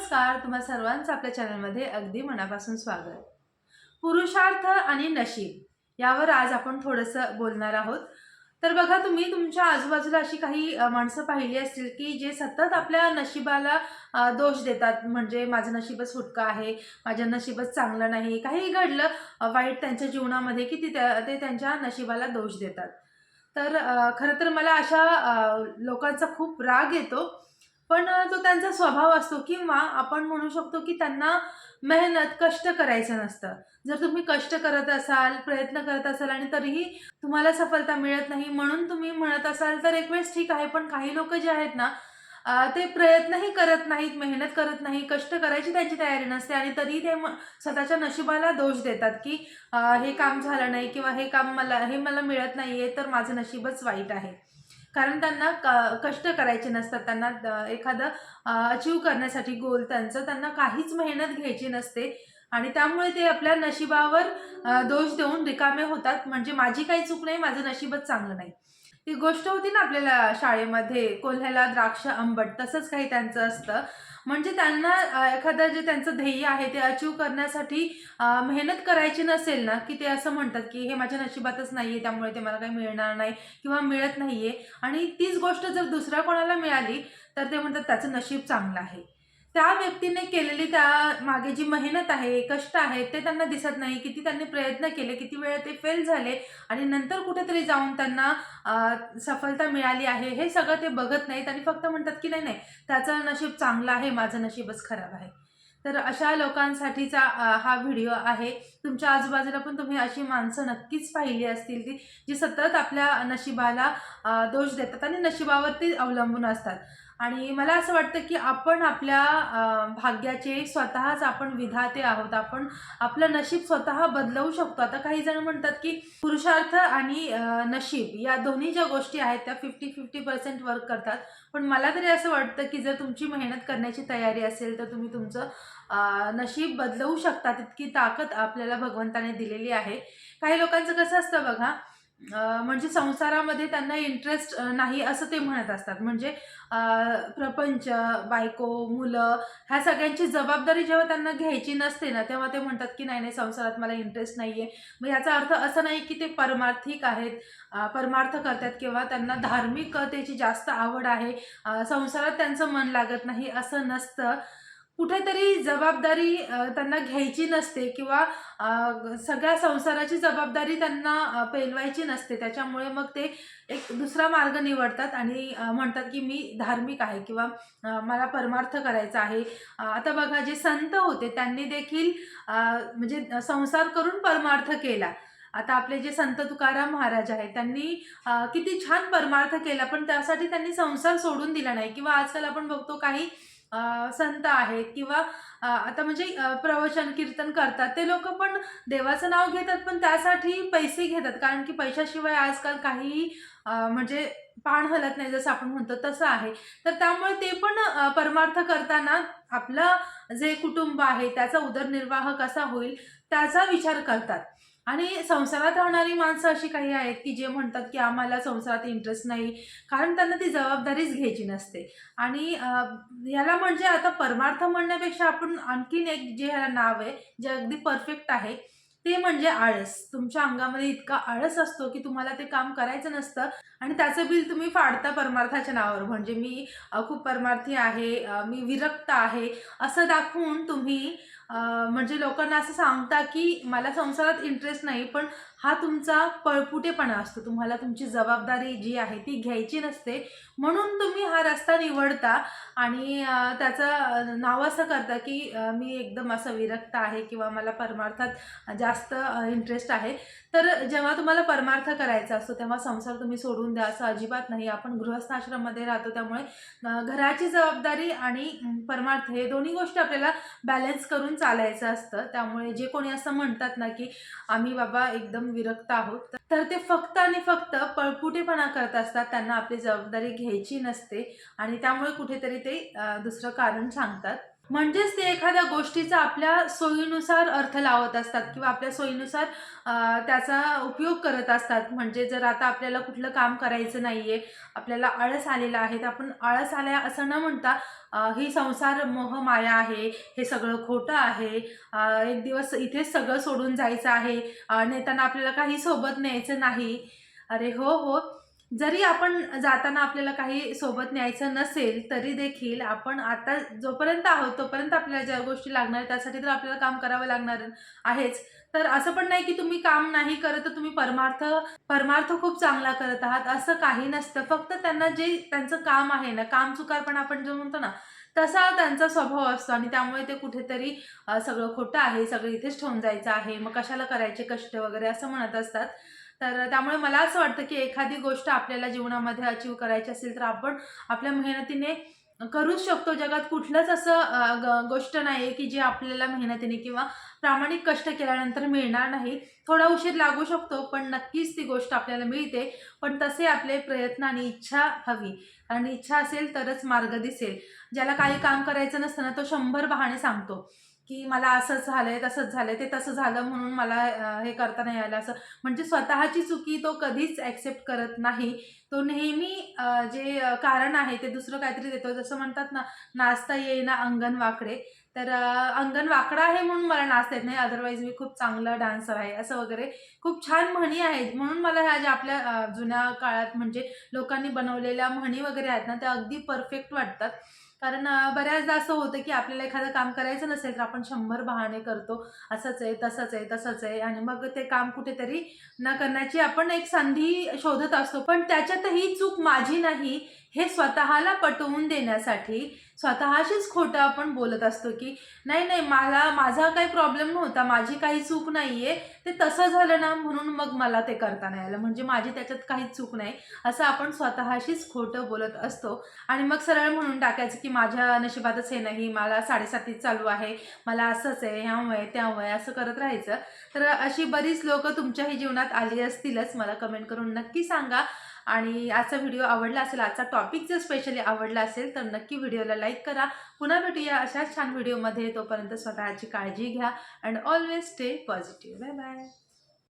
नमस्कार तुम्हा सर्वांचं आपल्या चॅनलमध्ये अगदी मनापासून स्वागत. पुरुषार्थ आणि नशीब यावर आज आपण थोडंसं बोलणार आहोत. तर बघा तुम्ही तुमच्या आजूबाजूला अशी काही माणसं पाहिली असतील की जे सतत आपल्या नशिबाला दोष देतात. म्हणजे माझं नशीबच फुटका आहे माझं नशीबच चांगलं नाही काही घडलं वाईट त्यांच्या जीवनामध्ये की ती ते त्यांच्या नशिबाला दोष देतात. तर खरं तर मला अशा लोकांचा खूप राग येतो. पण जो तो त्यांचा स्वभाव असतो किंवा आपण म्हणू शकतो की त्यांना मेहनत कष्ट करायचं नसतं. जर तुम्ही कष्ट करत असाल प्रयत्न करत असाल आणि तरीही तुम्हाला सफलता मिळत नाही म्हणून तुम्ही म्हणत असाल तर एक वेळेस ठीक आहे पण काही लोक जे आहेत ना ते प्रयत्नही करत नाहीत मेहनत करत नाही कष्ट करायची त्यांची तयारी नसते आणि तरी ते स्वतःच्या नशिबाला दोष देतात की हे काम झालं नाही किंवा हे काम मला हे मला मिळत नाही आहे तर माझं नशीबच वाईट आहे. कारण त्यांना क कष्ट करायचे नसतात. त्यांना एखादं अचीव करण्यासाठी गोल त्यांचं त्यांना काहीच मेहनत घ्यायची नसते. आणि त्यामुळे ते आपल्या नशिबावर दोष देऊन रिकामे होतात. म्हणजे माझी काही चूक नाही माझं नशीबच चांगलं नाही. ती गोष्ट होती ना आपल्याला शाळेमध्ये कोल्ह्याला द्राक्ष आंबट तसंच काही त्यांचं असतं. म्हणजे त्यांना एखादं जे त्यांचं ध्येय आहे ते अचीव करण्यासाठी मेहनत करायची नसेल ना की ते असं म्हणतात की हे माझ्या नशिबातच नाही आहे त्यामुळे ते मला काही मिळणार नाही किंवा मिळत नाही आहे आणि तीच गोष्ट जर दुसऱ्या कोणाला मिळाली तर ते म्हणतात त्याचं नशीब चांगलं आहे. त्या व्यक्तीने केलेली त्या मागे जी मेहनत आहे कष्ट आहे ते त्यांना दिसत नाही. किती त्यांनी प्रयत्न केले किती वेळा ते फेल झाले आणि नंतर कुठेतरी जाऊन त्यांना सफलता मिळाली आहे हे सगळं ते बघत नाहीत आणि फक्त म्हणतात की नाही नाही त्याचं नशीब चांगलं आहे माझं नशीबच खराब आहे. तर अशा लोकांसाठीचा हा व्हिडिओ आहे. तुमच्या आजूबाजूला पण तुम्ही अशी माणसं नक्कीच पाहिली असतील की जी सतत आपल्या नशिबाला दोष देतात आणि नशिबावरती अवलंबून असतात. आणि मला असं वाटतं की आपण आपल्या भाग्याचे स्वतःच आपण विधाते आहोत. आपण आपलं नशीब स्वतः बदलवू शकतो. आता काही जण म्हणतात की पुरुषार्थ आणि नशीब या दोन्ही ज्या गोष्टी आहेत त्या फिफ्टी फिफ्टी पर्सेंट वर्क करतात. पण मला तरी असं वाटतं की जर तुमची मेहनत करण्याची तयारी असेल तर तुम्ही तुमचं नशीब बदलवू शकता. तितकी ताकद आपल्याला भगवंताने दिलेली आहे. काही लोकांचं कसं असतं बघा म्हणजे संसारामध्ये त्यांना इंटरेस्ट नाही असं ते म्हणत असतात. म्हणजे प्रपंच बायको मुलं ह्या सगळ्यांची जबाबदारी जेव्हा त्यांना घ्यायची नसते ना तेव्हा ते म्हणतात की नाही नाही संसारात मला इंटरेस्ट नाही आहे मग याचा अर्थ असं नाही की ते परमार्थिक आहेत परमार्थ करतात किंवा त्यांना धार्मिकतेची जास्त आवड आहे. संसारात त्यांचं मन लागत नाही असं नसतं. कुठेतरी जबाबदारी त्यांना घ्यायची नसते किंवा सगळ्या संसाराची जबाबदारी त्यांना पेलवायची नसते. त्याच्यामुळे मग ते एक दुसरा मार्ग निवडतात आणि म्हणतात की मी धार्मिक आहे किंवा मला परमार्थ करायचा आहे. आता बघा जे संत होते त्यांनी देखील म्हणजे संसार करून परमार्थ केला. आता आपले जे संत तुकाराम महाराज आहेत त्यांनी किती छान परमार्थ केला पण त्यासाठी त्यांनी संसार सोडून दिला नाही. किंवा आजकाल आपण बघतो काही संत आहेत किंवा आता म्हणजे प्रवचन कीर्तन करतात. ते लोक पण देवाचं नाव घेतात पण त्यासाठी पैसे घेतात. कारण की पैशाशिवाय आजकाल काही म्हणजे पाण हलत नाही जसं आपण म्हणतो तसं आहे. तर त्यामुळे ते पण परमार्थ करताना आपलं जे कुटुंब आहे त्याचा उदरनिर्वाह कसा होईल त्याचा विचार करतात. आणि संसारात राहणारी माणसं अशी काही आहेत की जे म्हणतात की आम्हाला संसारात इंटरेस्ट नाही कारण त्यांना ती जबाबदारीच घ्यायची नसते. आणि याला म्हणजे आता परमार्थ म्हणण्यापेक्षा आपण आणखीन एक जे ह्याला नाव आहे जे अगदी परफेक्ट आहे ते म्हणजे आळस. तुमच्या अंगामध्ये इतका आळस असतो की तुम्हाला ते काम करायचं नसतं आणि त्याचं बिल तुम्ही फाडता परमार्थाच्या नावावर. म्हणजे मी खूप परमार्थी आहे मी विरक्त आहे असं दाखवून तुम्ही म्हणजे लोकांना असं सांगता की मला संसारात इंटरेस्ट नाही पण हा तुमचा पळपुटेपणा असतो. तुम्हाला तुमची जबाबदारी जी आहे ती घ्यायची नसते. म्हणून तुम्ही हा रस्ता निवडता आणि त्याचं नाव असं करता की मी एकदम असं विरक्त आहे किंवा मला परमार्थात जास्त इंटरेस्ट आहे. तर जेव्हा तुम्हाला परमार्थ करायचा असतो तेव्हा संसार तुम्ही सोडून द्या. असं अजिबात नाही. आपण गृहस्थाश्रममध्ये राहतो त्यामुळे घराची जबाबदारी आणि परमार्थ हे दोन्ही गोष्टी आपल्याला बॅलन्स करून चालायचं असतं. त्यामुळे जे कोणी असं म्हणतात ना की आम्ही बाबा एकदम विरक्त आहोत तर ते फक्त आणि फक्त पळपुटेपणा करत असतात. त्यांना आपली जबाबदारी घ्यायची नसते आणि त्यामुळे कुठेतरी ते दुसरं कारण सांगतात. म्हणजेच ते एखाद्या गोष्टीचा आपल्या सोयीनुसार अर्थ लावत असतात किंवा आपल्या सोयीनुसार त्याचा उपयोग करत असतात. म्हणजे जर आता आपल्याला कुठलं काम करायचं नाही आहे आपल्याला आळस आलेला आहे तर आपण आळस आल्या असं न म्हणता ही संसार मोह माया आहे हे सगळं खोटं आहे एक दिवस इथेच सगळं सोडून जायचं आहे नेताना आपल्याला काही सोबत न्यायचं नाही. अरे हो हो. जरी आपण जाताना आपल्याला काही सोबत न्यायचं नसेल तरी देखील आपण आता जोपर्यंत आहोत तोपर्यंत आपल्याला ज्या गोष्टी लागणार त्यासाठी तर आपल्याला काम करावं लागणार आहेच. तर असं पण नाही की तुम्ही काम नाही करत तर तुम्ही परमार्थ परमार्थ खूप चांगला करत आहात असं काही नसतं. फक्त त्यांना जे त्यांचं काम आहे ना काम चुकारपण आपण जो म्हणतो ना तसा त्यांचा स्वभाव असतो आणि त्यामुळे ते कुठेतरी सगळं खोटं आहे सगळं इथेच ठेवून जायचं आहे. मग कशाला करायचे कष्ट वगैरे असं म्हणत असतात. तर त्यामुळे मला असं वाटतं की एखादी गोष्ट आपल्याला जीवनामध्ये अचीव करायची असेल तर आपण आपल्या मेहनतीने करूच शकतो. जगात कुठलंच असं गोष्ट नाही आहे की जे आपल्याला मेहनतीने किंवा प्रामाणिक कष्ट केल्यानंतर मिळणार नाही. थोडा उशीर लागू शकतो पण नक्कीच ती गोष्ट आपल्याला मिळते. पण तसे आपले प्रयत्न आणि इच्छा हवी. कारण इच्छा असेल तरच मार्ग दिसेल. ज्याला काही काम करायचं नसतं ना तो शंभर बहाणे सांगतो. की मला असंच झालंय तसंच झालंय ते तसं झालं म्हणून मला हे करता नाही आलं असं. म्हणजे स्वतःची चुकी तो कधीच ॲक्सेप्ट करत नाही. तो नेहमी जे कारण आहे ते दुसरं काहीतरी देतो जसं म्हणतात ना नाचता येईना अंगण वाकडे. तर अंगण वाकडं आहे म्हणून मला नाचता येत नाही. अदरवाईज मी खूप चांगला डान्सर आहे असं वगैरे. खूप छान म्हणी आहेत. म्हणून मला ह्या ज्या आपल्या जुन्या काळात म्हणजे लोकांनी बनवलेल्या म्हणी वगैरे आहेत ना त्या अगदी परफेक्ट वाटतात. कारण बऱ्याचदा असं होतं की आपल्याला एखादं काम करायचं नसेल तर आपण शंभर बहाणे करतो. असंच आहे तसंच आहे तसंच आहे. आणि मग ते काम कुठेतरी न करण्याची आपण एक संधी शोधत असतो. पण त्याच्यातही चूक माझी नाही. हे स्वतःला पटवून देण्यासाठी स्वतःशीच खोटं आपण बोलत असतो की नाही नाही मला माझा काही प्रॉब्लेम नव्हता माझी काही चूक नाही आहे ते तसं झालं ना म्हणून मग मला ते करता नाही आलं म्हणजे माझी त्याच्यात काहीच चूक नाही असं आपण स्वतःशीच खोटं बोलत असतो. आणि मग सरळ म्हणून टाकायचं की माझ्या नशिबातच हे नाही मला साडेसातीत चालू आहे मला असंच आहे ह्यामुळे त्यामुळे असं करत राहायचं. तर अशी बरीच लोक तुमच्याही जीवनात आली असतीलच. मला कमेंट करून नक्की सांगा. आणि आजचा व्हिडिओ आवडला असेल आजचा टॉपिक जर स्पेशली आवडला असेल तर नक्की व्हिडिओला लाईक करा. पुन्हा भेटूया अशाच छान व्हिडिओमध्ये तोपर्यंत स्वतःची काळजी घ्या and always stay positive bye bye